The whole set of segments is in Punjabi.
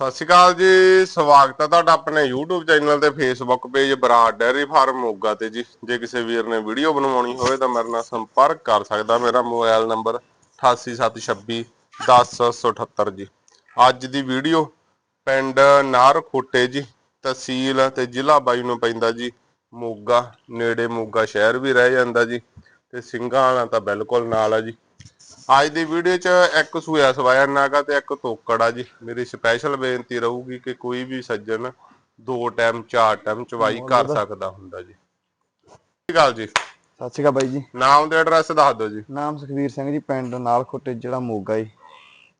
ਸਤਿ ਸ਼੍ਰੀ ਅਕਾਲ ਜੀ, ਸਵਾਗਤ ਹੈ ਤੁਹਾਡਾ ਆਪਣੇ YouTube ਚੈਨਲ ਤੇ Facebook page Brar dairy farm Moga ਤੇ ਜੀ। ਜੇ ਕਿਸੇ ਵੀਰ ਨੇ ਵੀਡੀਓ ਬਣਵਾਉਣੀ ਹੋਵੇ ਤਾਂ ਮੇਰੇ ਨਾਲ ਸੰਪਰਕ ਕਰ ਸਕਦਾ। ਮੇਰਾ ਮੋਬਾਈਲ ਨੰਬਰ 8876 10178 ਜੀ। ਅੱਜ ਦੀ ਵੀਡੀਓ ਪਿੰਡ ਨਾਰ ਖੋਟੇ ਜੀ, ਤਹਿਸੀਲ ਤੇ ਜ਼ਿਲ੍ਹਾ ਬਾਈ ਨੂੰ ਪੈਂਦਾ ਜੀ। ਮੋਗਾ, ਨੇੜੇ ਮੋਗਾ ਸ਼ਹਿਰ ਵੀ ਰਹਿ ਜਾਂਦਾ ਜੀ ਤੇ ਸਿੰਘਾਂ ਵਾਲਾ ਤਾਂ ਬਿਲਕੁਲ ਨਾਲ ਆ ਜੀ। ਅੱਜ ਦੀ ਵੀਡੀਓ 'ਚ ਇੱਕ ਸੂਆ ਸਵਾਇਆ ਨਾਗਾ ਤੇ ਇੱਕ ਤੋਕੜ ਜੀ। ਮੇਰੀ ਸਪੈਸ਼ਲ ਬੇਨਤੀ ਰਹੂਗੀ ਕਿ ਕੋਈ ਵੀ ਸੱਜਣ ਦੋ ਟਾਈਮ ਚਾਰ ਟਾਈਮ ਚਵਾਈ ਕਰ ਸਕਦਾ ਹੁੰਦਾ ਜੀ। ਸਤਿ ਗੱਲ ਜੀ। ਸਤਿ ਸ਼੍ਰੀ ਅਕਾਲ ਬਾਈ ਜੀ। ਨਾਮ ਤੇ ਐਡਰੈਸ ਦੱਸ ਦਿਓ ਜੀ। ਨਾਮ ਸੁਖਵੀਰ ਸਿੰਘ ਜੀ ਪਿੰਡ ਨਾਲ ਖੁੱਟੇ ਜਿਹੜਾ ਮੋਗਾ ਜੀ।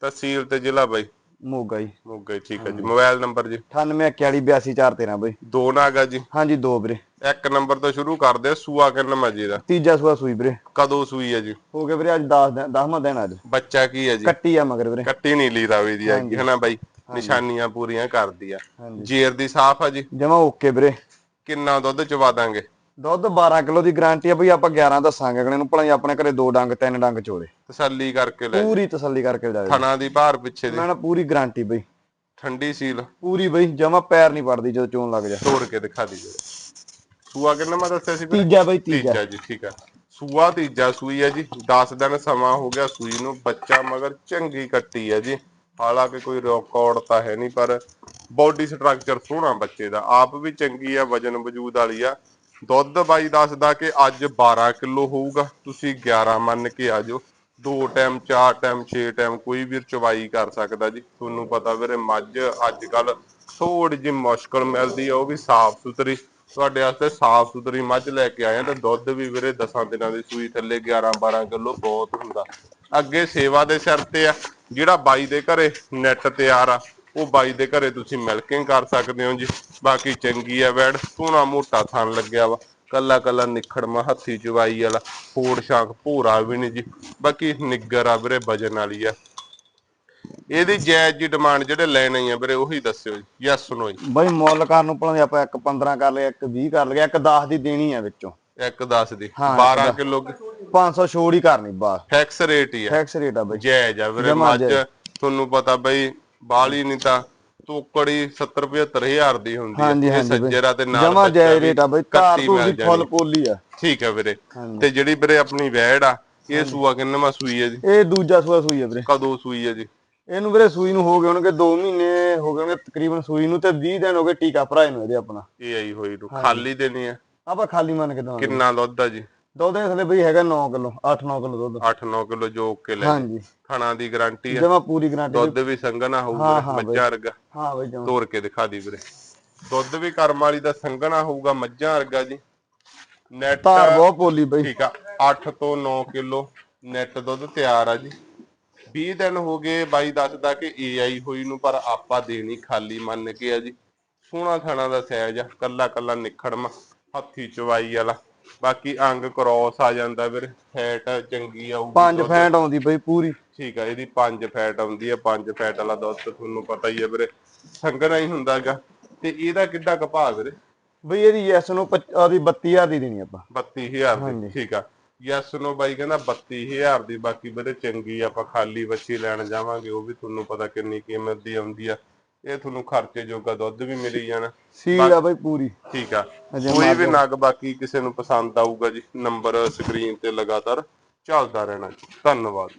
ਤਹਿਸੀਲ ਤੇ ਜ਼ਿਲ੍ਹਾ ਬਾਈ। ਮੋਗਾ ਜੀ। ਮੋਗਾ ਜੀ, ਠੀਕ ਹੈ ਜੀ। ਮੋਬਾਈਲ ਨੰਬਰ ਜੀ? 9881822413 ਬਾਈ। ਦੋ ਨਾਗਾ ਜੀ। ਹਾਂਜੀ ਦੋ ਵੀਰੇ। ਇੱਕ ਨੰਬਰ ਤੋਂ ਸ਼ੁਰੂ ਕਰਦੇ ਆ, ਸੂਆ ਕਿੰਨਾ ਮਜੀ ਦਾ। ਤੀਜਾ ਸੂਆ ਸੂਈ ਵੀਰੇ। ਕਦੋਂ ਸੂਈ ਹੈ ਜੀ? ਹੋ ਗਿਆ ਵੀਰੇ ਅੱਜ 10 ਦਿਨ 10ਵਾਂ ਦਿਨ ਅੱਜ। ਬੱਚਾ ਕੀ ਹੈ ਜੀ? ਕੱਟੀ ਆ ਮਗਰ ਵੀਰੇ। ਕੱਟੀ ਨੀਲੀ ਰਾਵੀ ਦੀ ਹੈਗੀ ਹਨਾ ਬਾਈ? ਨਿਸ਼ਾਨੀਆਂ ਪੂਰੀਆਂ ਕਰਦੀ ਆ। ਜੇਰ ਦੀ ਸਾਫ਼ ਆ ਜੀ? ਜਮਾ ਓਕੇ ਵੀਰੇ। ਕਿੰਨਾ ਦੁੱਧ ਚਵਾ ਦਾਂਗੇ? ਦੁੱਧ 12 ਕਿਲੋ ਦੀ ਗਾਰੰਟੀ ਆ ਬਈ ਆਪਾਂ 11 ਦੱਸਾਂਗੇ ਅਗਲੇ ਨੂੰ ਭਲਾ ਆਪਣੇ ਘਰੇ ਦੋ ਡੰਗ ਤਿੰਨ ਡੰਗ ਚੋਲੇ। ਤਸੱਲੀ ਕਰਕੇ ਲੈ ਪੂਰੀ ਤਸੱਲੀ ਕਰਕੇ ਜਾ ਥਣਾ ਦੀ ਭਾਰ ਪਿੱਛੇ ਦੀ। ਮੈਂ ਨਾ ਪੂਰੀ ਗਾਰੰਟੀ ਬਈ। ਠੰਡੀ ਸੀਲ। ਪੂਰੀ ਬਈ ਜਮਾ ਪੈਰ ਨਹੀਂ ਪੜਦੀ ਜਦੋਂ ਚੋਣ ਲੱਗ ਜਾ। ਤੋੜ ਕੇ ਦਿਖਾ ਦੀ ਜੀ ਸੂਆ ਕਿੰਨਾ ਮੈਂ ਦੱਸਿਆ ਸੀ? ਤੀਜਾ ਬਈ ਤੀਜਾ। ਤੀਜਾ ਜੀ ਠੀਕ ਹੈ ਸੂਆ ਤੀਜਾ ਸੂਈ ਹੈ ਜੀ। 10 ਦਿਨ ਸਮਾਂ ਹੋ ਗਿਆ ਸੂਈ ਨੂੰ। ਬੱਚਾ ਮਗਰ ਚੰਗੀ ਕੱਟੀ ਹੈ ਜੀ। ਹਾਲਾਂਕਿ ਕੋਈ ਰਿਕਾਰਡ ਤਾਂ ਹੈ ਨਹੀਂ ਪਰ ਬਾਡੀ ਸਟਰਕਚਰ ਸੋਹਣਾ ਬੱਚੇ ਦਾ। ਆਪ ਵੀ ਚੰਗੀ ਆ ਵਜਨ ਵਜੂਦ ਵਾਲੀ ਆ। ਦੁੱਧ ਬਾਈ ਦੱਸਦਾ ਕਿ ਅੱਜ 12 ਕਿਲੋ ਹੋਊਗਾ। ਤੁਸੀਂ 11 ਮੰਨ ਕੇ ਆ ਜਾਓ। ਦੋ ਟਾਈਮ ਚਾਰ ਟਾਈਮ ਛੇ ਟਾਈਮ ਕੋਈ ਵੀ ਚਵਾਈ ਕਰ ਸਕਦਾ ਜੀ। ਤੁਹਾਨੂੰ ਪਤਾ ਵੀਰੇ ਮੱਝ ਅੱਜ ਕੱਲ ਥੋੜੀ ਜਿਹੀ ਮੁਸ਼ਕਲ ਮਿਲਦੀ ਆ, ਉਹ ਵੀ ਸਾਫ਼ ਸੁਥਰੀ। ਤੁਹਾਡੇ ਵਾਸਤੇ ਸਾਫ਼ ਸੁਥਰੀ ਮੱਝ ਲੈ ਕੇ ਆਏ ਆ ਤੇ ਦੁੱਧ ਵੀ ਵੀਰੇ 10 ਦਿਨਾਂ ਦੀ ਸੂਈ ਥੱਲੇ 11 12 ਕਿਲੋ ਬਹੁਤ ਹੁੰਦਾ। ਅੱਗੇ ਸੇਵਾ ਦੇ ਸਿਰ ਤੇ ਆ, ਜਿਹੜਾ ਬਾਈ ਦੇ ਘਰੇ ਨੈਟ ਤਿਆਰ ਆ ਉਹ ਬਾਈ ਦੇ ਘਰੇ ਤੁਸੀਂ ਮਿਲਕਿੰਗ ਕਰ ਸਕਦੇ ਹੋ ਜੀ। ਬਾਕੀ ਚੰਗੀ ਆ ਵੈੜ ਸੋਹਣਾ ਮੋਟਾ ਥਣ ਲੱਗਿਆ ਵਾ। ਕੱਲਾ ਕੱਲਾ ਨਿਖੜਮਾ ਹੱਥੀ ਚਵਾਈ ਵਾਲਾ ਫੋੜ ਸ਼ਾਂਕ ਭੋਰਾ ਵੀ ਨਹੀਂ ਜੀ। ਬਾਕੀ ਨਿੱਗਰ ਆ ਵੀਰੇ ਵਜਨ ਵਾਲੀ ਆ। ਇਹਦੀ ਜਾਇਜ਼ ਜੀ ਡਿਮਾਂਡ ਜਿਹੜੇ ਲੈਣੇ ਆ ਵੀਰੇ ਉਹੀ ਦੱਸਿਓ ਜੀ। ਯੈਸ ਸੁਣੋ ਜੀ। ਬਈ ਮੁੱਲ ਕਰਨ ਨੂੰ ਭਲਾ ਆਪਾਂ ਇੱਕ 15 ਕਰ ਲਿਆ ਇੱਕ 20 ਕਰ ਲਿਆ ਇੱਕ 10 ਦੀ ਦੇਣੀ ਆ ਵਿੱਚੋਂ। ਇੱਕ 10 ਦੀ। ਹਾਂ, 12 ਇੱਕ ਕਿਲੋ 500 ਛੋੜ ਹੀ ਕਰਨੀ ਬਾਸ। ਫਿਕਸ ਰੇਟ ਹੀ ਆ। ਫਿਕਸ ਰੇਟ ਆ ਬਈ। ਜਾਇਜ਼ ਆ ਵੀਰੇ। ਮੱਝ। ਤੁਹਾਨੂੰ ਪਤਾ ਬਈ ਬਾਲੀ ਨਹੀਂ ਤਾਂ ਤੋਕੜੀ 70 75000 ਦੀ ਹੁੰਦੀ ਹਾਂਜੀ, ਇਹ। ਸੱਜਰਾ ਤੇ ਨਾਲ ਜਮਾ ਵੀ ਰੇਟ ਆ ਬਈ। ਮਿਲ ਦੀ ਫੁੱਲ। ਪੋਲੀ ਆ। ਠੀਕ ਹੈ ਵੀਰੇ। ਤੇ ਜਿਹੜੀ ਵੀਰੇ ਆਪਣੀ ਵੈੜ ਆ ਇਹ ਸੂਆ ਕਿੰਨਵਾ ਸੂਈ ਹੈ ਜੀ? ਇਹ ਦੂਜਾ ਸੂਆ ਸੂਈ ਆ ਵੀਰੇ। ਕਦੋਂ ਸੂਈ ਹੈ ਜੀ? ਇਹਨੂੰ ਵੀਰੇ ਸੂਈ ਨੂੰ ਹੋ ਗਏ ਹੋਣਗੇ 2 ਮਹੀਨੇ ਹੋ ਗਏ ਹੋਣਗੇ ਤਕਰੀਬਨ ਸੂਈ ਨੂੰ ਤੇ 20 ਦਿਨ ਹੋ ਗਏ ਟੀਕਾ ਭਰਾਏ ਨੂੰ ਇਹਦੇ ਆਪਣਾ। ਇਹ ਆਈ ਹੋਈ ਨੂੰ। ਖਾਲੀ ਦੇਣੀ ਆ ਆਪਾਂ ਖਾਲੀ ਮੰਨ ਕੇ ਦਵਾਂਗੇ। ਕਿੰਨਾ ਦੁੱਧ ਆ ਜੀ? ਦੁੱਧ ਦੇ ਥਲੇ ਬਈ ਹੈਗਾ 9 ਕਿਲੋ 8-9 ਕਿਲੋ ਦੁੱਧ। 8-9 ਕਿਲੋ ਜੋਕ ਕੇ ਲੈ ਹਾਂਜੀ। ਥਣਾ ਦੀ ਗਾਰੰਟੀ ਆ। ਜਮਾ ਪੂਰੀ ਗਾਰੰਟੀ ਦੁੱਧ ਵੀ ਸੰਘਣਾ ਹਾਂ, ਹੋਊਗਾ ਹਾਂ। ਮੱਝਾਂ ਵਰਗਾ। ਹਾਂ ਬਈ ਜਮਾ। ਤੋੜ ਕੇ ਦਿਖਾ ਦੀ ਵੀਰੇ। ਦੁੱਧ ਵੀ ਕਰਮ ਵਾਲੀ ਦਾ ਸੰਘਣਾ ਹੋਊਗਾ ਮੱਝਾਂ ਵਰਗਾ ਜੀ। ਨੈਟ ਧਾਰ ਬਹੁਤ ਪੋਲੀ ਬਈ। ਠੀਕ ਆ 8 ਤੋਂ 9 ਕਿਲੋ ਨੈਟ ਦੁੱਧ ਤਿਆਰ ਆ ਜੀ। 20 ਦਿਨ ਹੋ ਗਏ ਬਾਈ ਦੱਸਦਾ ਕਿ ਏਆਈ ਹੋਈ ਨੂੰ ਪਰ ਆਪਾਂ ਦੇਣੀ ਖਾਲੀ ਮੰਨ ਕੇ ਆ ਜੀ। ਸੋਹਣਾ ਥਾਣਾ ਦਾ ਸਾਈਜ਼ ਆ ਕੱਲਾ ਕੱਲਾ ਨਿਖੜਮ ਹੱਥੀ ਚਵਾਈ ਵਾਲਾ। ਬਾਕੀ ਅੰਗ ਕ੍ਰੋਸ ਆ ਜਾਂਦਾ ਵੀਰ ਫੈਟ ਚੰਗੀ ਆਊਗੀ ਪੰਜ ਦੁੱਧ। ਫੈਂਟ ਆਉਂਦੀ ਬਈ ਪੂਰੀ। ਠੀਕ ਆ ਇਹਦੀ 5 ਫੈਟ ਆਉਂਦੀ ਆ 5 ਫੈਟ ਵਾਲਾ ਦੁੱਧ ਤਾਂ ਤੁਹਾਨੂੰ ਪਤਾ ਹੀ ਆ ਵੀਰੇ ਸੰਗਣਾ ਹੀ ਹੁੰਦਾਗਾ ਤੇ ਇਹਦਾ ਕਿੱਡਾ ਕਪਾਹ ਵੀਰੇ? ਬਈ ਇਹਦੀ ਯੈਸ ਨੂੰ ਪੱਚ- ਉਹਦੀ 32000 ਦੀ ਦੇਣੀ ਆਪਾਂ। 32000 ਹਾਂਜੀ। ਦੀ ਠੀਕ ਆ। ਯੈਸ ਨੋ ਬਾਈ ਕਹਿੰਦਾ 32000 ਦੀ ਬਾਕੀ ਵੀਰੇ ਚੰਗੀ ਆਪਾਂ ਖਾਲੀ ਬੱਚੀ ਲੈਣ ਜਾਵਾਂਗੇ ਉਹ ਵੀ ਤੁਹਾਨੂੰ ਪਤਾ ਕਿੰਨੀ ਕੀਮਤ ਦੀ ਆਉਂਦੀ ਆ। ਇਹ ਤੁਹਾਨੂੰ ਖਰਚੇ ਜੋਗਾ ਦੁੱਧ ਵੀ ਮਿਲੀ ਜਾਣਾ। ਸੀਲ ਆ ਬਈ ਪੂਰੀ। ਠੀਕ ਆ। ਕੋਈ ਵੀ ਨਗ ਬਾਕੀ ਕਿਸੇ ਨੂੰ ਪਸੰਦ ਆਊਗਾ ਜੀ ਨੰਬਰ ਸਕਰੀਨ ਤੇ ਲਗਾਤਾਰ ਚੱਲਦਾ ਰਹਿਣਾ ਜੀ। ਧੰਨਵਾਦ।